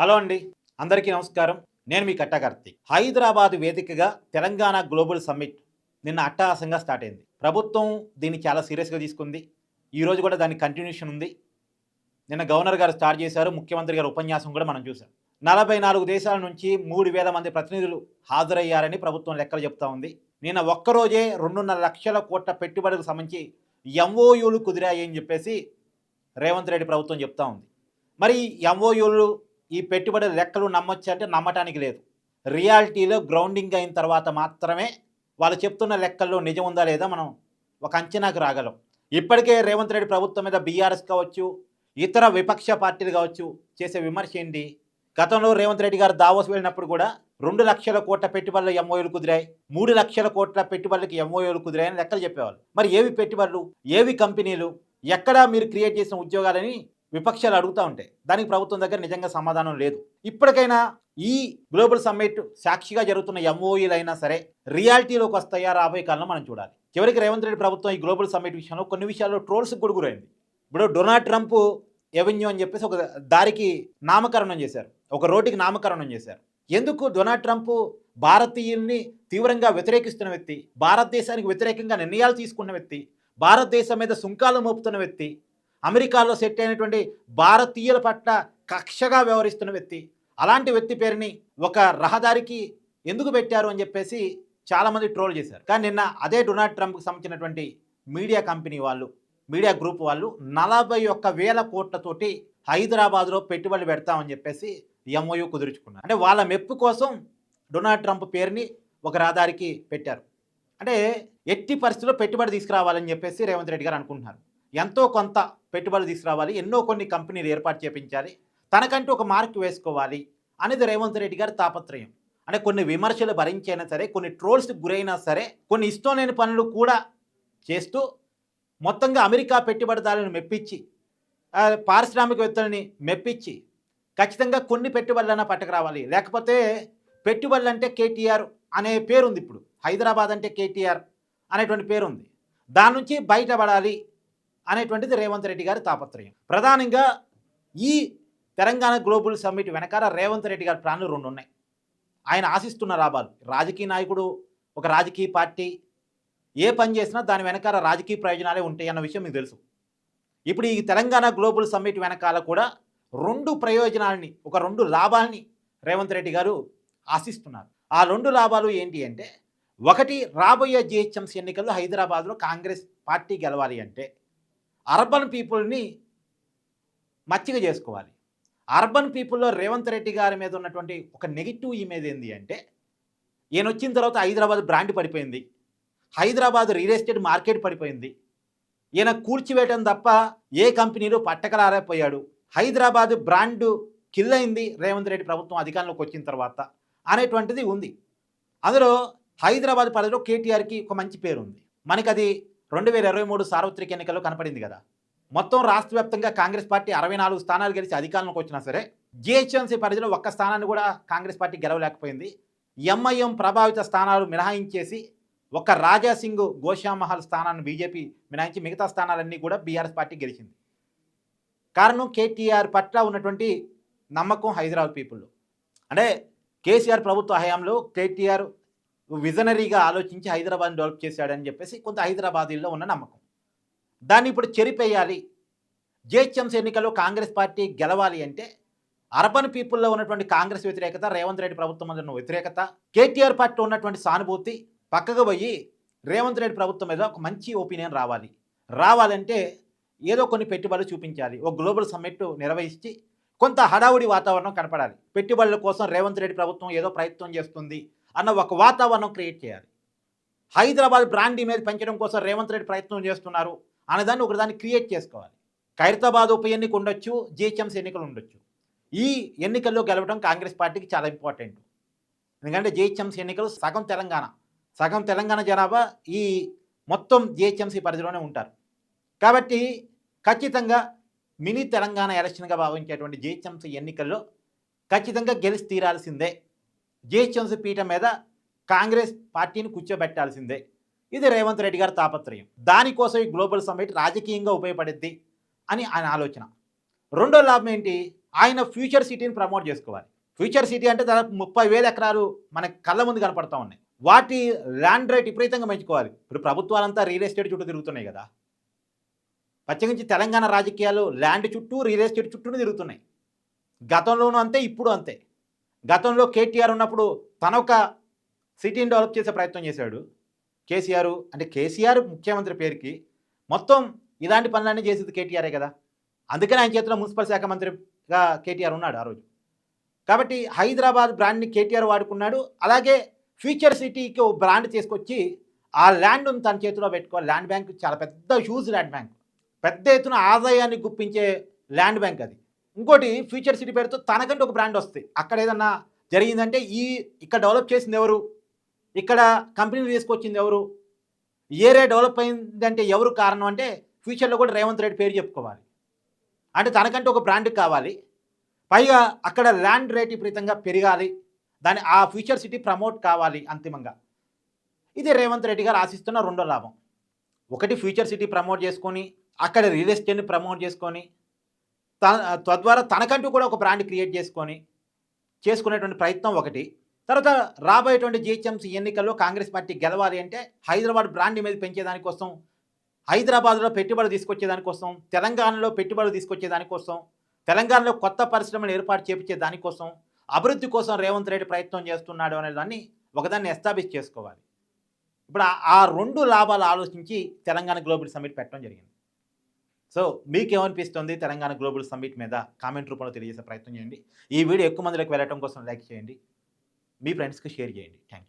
Hello అండి అందరికీ నమస్కారం. నేను మీ కట్టకార్తి హైదరాబాద్ వేదికగా తెలంగాణ గ్లోబల్ సమ్మిట్ నిన్న అట్టహాసంగా స్టార్ట్ అయింది. ప్రభుత్వం దీన్ని చాలా సీరియస్గా తీసుకుంది. ఈ రోజు కూడా దాని కంటిన్యూషన్ ఉంది. నిన్న గవర్నర్ గారు స్టార్ట్ చేశారు ముఖ్యమంత్రి గారు ఉపన్యాసం కూడా మనం చూసాం నలభై నాలుగు దేశాల నుంచి మూడు వేల మంది ప్రతినిధులు హాజరయ్యారని ప్రభుత్వం లెక్కలు చెప్తా ఉంది. నిన్న ఒక్కరోజే రెండున్నర లక్షల కోట్ల పెట్టుబడులకు సంబంధించి ఎంఓయూలు కుదిరాయని చెప్పేసి రేవంత్ రెడ్డి ప్రభుత్వం చెప్తా ఉంది. మరి ఎంఓయూలు ఈ పెట్టుబడి లెక్కలు నమ్మొచ్చు అంటే నమ్మటానికి లేదు. రియాలిటీలో గ్రౌండింగ్ అయిన తర్వాత మాత్రమే వాళ్ళు చెప్తున్న లెక్కల్లో నిజం ఉందా లేదా మనం ఒక అంచనాకు రాగలం. ఇప్పటికే రేవంత్ రెడ్డి ప్రభుత్వం మీద బీఆర్ఎస్ కావచ్చు ఇతర విపక్ష పార్టీలు కావచ్చు చేసే విమర్శ ఏంటి? గతంలో రేవంత్ రెడ్డి గారు దావోస్ వెళ్ళినప్పుడు కూడా రెండు లక్షల కోట్ల పెట్టుబడులు ఎంఓయూలు కుదిరాయి మూడు లక్షల కోట్ల పెట్టుబడులకి ఎంఓయూలు కుదిరాయని లెక్కలు చెప్పేవాళ్ళు. మరి ఏవి పెట్టుబడులు? ఏవి కంపెనీలు? ఎక్కడా మీరు క్రియేట్ చేసిన ఉద్యోగాలని విపక్షాలు అడుగుతూ ఉంటాయి దానికి ప్రభుత్వం దగ్గర నిజంగా సమాధానం లేదు. ఇప్పటికైనా ఈ గ్లోబల్ సమ్మిట్ సాక్షిగా జరుగుతున్న ఎంఓఈలు అయినా సరే రియాలిటీలోకి వస్తాయా రాబోయే కాలంలో మనం చూడాలి. చివరికి రేవంత్ రెడ్డి ప్రభుత్వం ఈ గ్లోబల్ సమ్మిట్ విషయంలో కొన్ని విషయాల్లో ట్రోల్స్ కూడా గురైంది. ఇప్పుడు డొనాల్డ్ ట్రంప్ ఎవెన్యూ అని చెప్పేసి ఒక దారికి నామకరణం చేశారు. ఒక రోడ్డుకి నామకరణం చేశారు. ఎందుకు డొనాల్డ్ ట్రంప్ భారతీయుల్ని తీవ్రంగా వ్యతిరేకిస్తున్న వ్యక్తి భారతదేశానికి వ్యతిరేకంగా నిర్ణయాలు తీసుకున్న వ్యక్తి భారతదేశం మీద సుంకాలు మోపుతున్న వ్యక్తి అమెరికాలో సెట్ అయినటువంటి భారతీయుల పట్ల కక్షగా వ్యవహరిస్తున్న వ్యక్తి. అలాంటి వ్యక్తి పేరుని ఒక రహదారికి ఎందుకు పెట్టారు అని చెప్పేసి చాలామంది ట్రోల్ చేశారు. కానీ నిన్న అదే డొనాల్డ్ ట్రంప్కి సంబంధించినటువంటి మీడియా కంపెనీ వాళ్ళు మీడియా గ్రూప్ వాళ్ళు నలభై ఒక్క వేల కోట్లతోటి హైదరాబాద్లో పెట్టుబడి పెడతామని చెప్పేసి ఎంఓయూ కుదుర్చుకున్నారు. అంటే వాళ్ళ మెప్పు కోసం డొనాల్డ్ ట్రంప్ పేరుని ఒక రహదారికి పెట్టారు. అంటే ఎట్టి పరిస్థితుల్లో పెట్టుబడి తీసుకురావాలని చెప్పేసి రేవంత్ రెడ్డి గారు అనుకుంటున్నారు. ఎంతో కొంత పెట్టుబడి తీసుకురావాలి ఎన్నో కొన్ని కంపెనీలు ఏర్పాటు చేపించాలి తనకంటూ ఒక మార్క్ వేసుకోవాలి అనేది రేవంత్ రెడ్డి గారి తాపత్రయం. అంటే కొన్ని విమర్శలు భరించైనా సరే కొన్ని ట్రోల్స్కి గురైనా సరే కొన్ని ఇష్టం లేని పనులు కూడా చేస్తూ మొత్తంగా అమెరికా పెట్టుబడిదారులను మెప్పించి పారిశ్రామికవేత్తలని మెప్పించి ఖచ్చితంగా కొన్ని పెట్టుబడులైనా పట్టుకురావాలి. లేకపోతే పెట్టుబడులు అంటే కేటీఆర్ అనే పేరుంది ఇప్పుడు. హైదరాబాద్ అంటే కేటీఆర్ అనేటువంటి పేరు ఉంది దాని నుంచి బయటపడాలి అనేటువంటిది రేవంత్ రెడ్డి గారి తాపత్రయం. ప్రధానంగా ఈ తెలంగాణ గ్లోబల్ సమ్మిట్ వెనకాల రేవంత్ రెడ్డి గారి ప్లాన్లు రెండు ఉన్నాయి ఆయన ఆశిస్తున్న లాభాలు. రాజకీయ నాయకుడు ఒక రాజకీయ పార్టీ ఏ పని చేసినా దాని వెనకాల రాజకీయ ప్రయోజనాలే ఉంటాయి అన్న విషయం మీకు తెలుసు. ఇప్పుడు ఈ తెలంగాణ గ్లోబల్ సమ్మిట్ వెనకాల కూడా రెండు ప్రయోజనాలని ఒక రెండు లాభాలని రేవంత్ రెడ్డి గారు ఆశిస్తున్నారు. ఆ రెండు లాభాలు ఏంటి అంటే ఒకటి రాబోయే జిహెచ్ఎంసీ ఎన్నికల్లో హైదరాబాద్లో కాంగ్రెస్ పార్టీ గెలవాలి అంటే అర్బన్ పీపుల్ని మచ్చిక చేసుకోవాలి. అర్బన్ పీపుల్లో రేవంత్ రెడ్డి గారి మీద ఉన్నటువంటి ఒక నెగిటివ్ ఇమేజ్ ఏంది అంటే ఈయన వచ్చిన తర్వాత హైదరాబాద్ బ్రాండ్ పడిపోయింది. హైదరాబాద్ రియల్ ఎస్టేట్ మార్కెట్ పడిపోయింది. ఈయన కూల్చివేయటం తప్ప ఏ కంపెనీలు పట్టకలారైపోయాడు హైదరాబాద్ బ్రాండు కిల్ అయింది రేవంత్ రెడ్డి ప్రభుత్వం అధికారంలోకి వచ్చిన తర్వాత అనేటువంటిది ఉంది. అందులో హైదరాబాద్ పరిధిలో కేటీఆర్కి ఒక మంచి పేరు ఉంది మనకి అది రెండు వేల ఇరవై మూడు సార్వత్రిక ఎన్నికల్లో కనపడింది కదా. మొత్తం రాష్ట్ర వ్యాప్తంగా కాంగ్రెస్ పార్టీ అరవై నాలుగు స్థానాలు గెలిచి అధికారంలోకి వచ్చినా సరే జిహెచ్ఎంసీ పరిధిలో ఒక్క స్థానాన్ని కూడా కాంగ్రెస్ పార్టీ గెలవలేకపోయింది. ఎంఐఎం ప్రభావిత స్థానాలు మినహాయించేసి ఒక్క రాజాసింగ్ గోషామహల్ స్థానాన్ని బీజేపీ మినహాయించి మిగతా స్థానాలన్నీ కూడా బీఆర్ఎస్ పార్టీ గెలిచింది. కారణం కేటీఆర్ పట్ల ఉన్నటువంటి నమ్మకం హైదరాబాద్ పీపుల్లో. అంటే కేసీఆర్ ప్రభుత్వ హయాంలో కేటీఆర్ విజనరీగా ఆలోచించి హైదరాబాద్ డెవలప్ చేశాడని చెప్పేసి కొంత హైదరాబాదీల్లో ఉన్న నమ్మకం. దాన్ని ఇప్పుడు చెరిపేయాలి. జిహెచ్ఎంసీ ఎన్నికల్లో కాంగ్రెస్ పార్టీ గెలవాలి అంటే అర్బన్ పీపుల్లో ఉన్నటువంటి కాంగ్రెస్ వ్యతిరేకత రేవంత్ రెడ్డి ప్రభుత్వం మీద ఉన్న వ్యతిరేకత కేటీఆర్ పార్టీ ఉన్నటువంటి సానుభూతి పక్కకు పోయి రేవంత్ రెడ్డి ప్రభుత్వం మీద ఒక మంచి ఒపీనియన్ రావాలి. రావాలంటే ఏదో కొన్ని పెట్టుబడులు చూపించాలి. ఒక గ్లోబల్ సమ్మిట్ నిర్వహించి కొంత హడావుడి వాతావరణం కనపడాలి. పెట్టుబడుల కోసం రేవంత్ రెడ్డి ప్రభుత్వం ఏదో ప్రయత్నం చేస్తుంది. అన్న ఒక వాతావరణం క్రియేట్ చేయాలి. హైదరాబాద్ బ్రాండ్ ఇమేజ్ పెంచడం కోసం రేవంత్ రెడ్డి ప్రయత్నం చేస్తున్నారు. అనేదాన్ని ఒకదాన్ని క్రియేట్ చేసుకోవాలి. ఖైరతాబాద్ ఉప ఎన్నిక ఉండొచ్చు జిహెచ్ఎంసీ ఎన్నికలు ఉండొచ్చు. ఈ ఎన్నికల్లో గెలవడం కాంగ్రెస్ పార్టీకి చాలా ఇంపార్టెంట్ ఎందుకంటే జిహెచ్ఎంసీ ఎన్నికలు సగం తెలంగాణ. సగం తెలంగాణ జనాభా ఈ మొత్తం జిహెచ్ఎంసీ పరిధిలోనే ఉంటారు. కాబట్టి ఖచ్చితంగా మినీ తెలంగాణ ఎలక్షన్గా భావించేటువంటి జిహెచ్ఎంసీ ఎన్నికల్లో ఖచ్చితంగా గెలిచి తీరాల్సిందే. జిహెచ్ఎంసీ పీఠం మీద కాంగ్రెస్ పార్టీని కూర్చోబెట్టాల్సిందే. ఇది రేవంత్ రెడ్డి గారి తాపత్రయం. దానికోసం ఈ గ్లోబల్ సమ్మిట్ రాజకీయంగా ఉపయోగపడుద్ది అని ఆయన ఆలోచన. రెండో లాభం ఏంటి? ఆయన ఫ్యూచర్ సిటీని ప్రమోట్ చేసుకోవాలి. ఫ్యూచర్ సిటీ అంటే దాదాపు ముప్పై వేల ఎకరాలు మన కళ్ళ ముందు కనపడతా ఉన్నాయి. వాటి ల్యాండ్ రేట్ విపరీతంగా పెంచుకోవాలి. ఇప్పుడు ప్రభుత్వాలంతా రియల్ ఎస్టేట్ చుట్టూ తిరుగుతున్నాయి కదా. ప్రత్యేకించి తెలంగాణ రాజకీయాలు ల్యాండ్ చుట్టూ రియల్ ఎస్టేట్ చుట్టూ తిరుగుతున్నాయి. గతంలోనూ అంతే ఇప్పుడు అంతే. గతంలో కేటీఆర్ ఉన్నప్పుడు తన ఒక సిటీని డెవలప్ చేసే ప్రయత్నం చేశాడు. కేసీఆర్ అంటే కేసీఆర్ ముఖ్యమంత్రి పేరుకి మొత్తం ఇలాంటి పనులన్నీ చేసేది కేటీఆరే కదా. అందుకని ఆయన చేతిలో మున్సిపల్ శాఖ మంత్రిగా కేటీఆర్ ఉన్నాడు ఆ రోజు. కాబట్టి హైదరాబాద్ బ్రాండ్ని కేటీఆర్ వాడుకున్నాడు. అలాగే ఫ్యూచర్ సిటీకి ఓ బ్రాండ్ తీసుకొచ్చి ఆ ల్యాండ్ను తన చేతిలో పెట్టుకో ల్యాండ్ బ్యాంక్ చాలా పెద్ద హ్యూజ్ ల్యాండ్ బ్యాంక్. పెద్ద ఎత్తున ఆదాయాన్ని గుప్పించే ల్యాండ్ బ్యాంక్ అది. ఇంకోటి ఫ్యూచర్ సిటీ పేరుతో తనకంటే ఒక బ్రాండ్ వస్తుంది అక్కడ ఏదన్నా జరిగిందంటే ఈ ఇక్కడ డెవలప్ చేసింది ఎవరు? ఇక్కడ కంపెనీలు తీసుకొచ్చింది ఎవరు? ఏరియా డెవలప్ అయిందంటే ఎవరు కారణం అంటే ఫ్యూచర్లో కూడా రేవంత్ రెడ్డి పేరు చెప్పుకోవాలి. అంటే తనకంటే ఒక బ్రాండ్ కావాలి. పైగా అక్కడ ల్యాండ్ రేట్ విపరీతంగా పెరగాలి. దాని ఆ ఫ్యూచర్ సిటీ ప్రమోట్ కావాలి అంతిమంగా. ఇది రేవంత్ రెడ్డి గారు ఆశిస్తున్న రెండో లాభం. ఒకటి ఫ్యూచర్ సిటీ ప్రమోట్ చేసుకొని అక్కడ రియల్ ఎస్టేట్ని ప్రమోట్ చేసుకొని తద్వారా తనకంటూ కూడా ఒక బ్రాండ్ క్రియేట్ చేసుకొని చేసుకునేటువంటి ప్రయత్నం ఒకటి. తర్వాత రాబోయేటువంటి జిహెచ్ఎంసీ ఎన్నికల్లో కాంగ్రెస్ పార్టీ గెలవాలి అంటే హైదరాబాద్ బ్రాండ్ మీద పెంచేదానికోసం హైదరాబాద్లో పెట్టుబడి తీసుకొచ్చేదానికోసం తెలంగాణలో పెట్టుబడి తీసుకొచ్చేదానికోసం తెలంగాణలో కొత్త పరిశ్రమలు ఏర్పాటు చేపించే దానికోసం అభివృద్ధి కోసం రేవంత్ రెడ్డి ప్రయత్నం చేస్తున్నాడు అనే దాన్ని ఒకదాన్ని ఎస్టాబ్లిష్ చేసుకోవాలి. ఇప్పుడు ఆ రెండు లాభాలు ఆలోచించి తెలంగాణ గ్లోబల్ సమ్మిట్ పెట్టడం జరిగింది. సో మీకేమనిపిస్తుంది తెలంగాణ గ్లోబల్ సమ్మిట్ మీద కామెంట్ రూపంలో తెలియజేసే ప్రయత్నం చేయండి. ఈ వీడియో ఎక్కువ మందిలోకి వెళ్ళటం కోసం లైక్ చేయండి. మీ ఫ్రెండ్స్కి షేర్ చేయండి. Thank you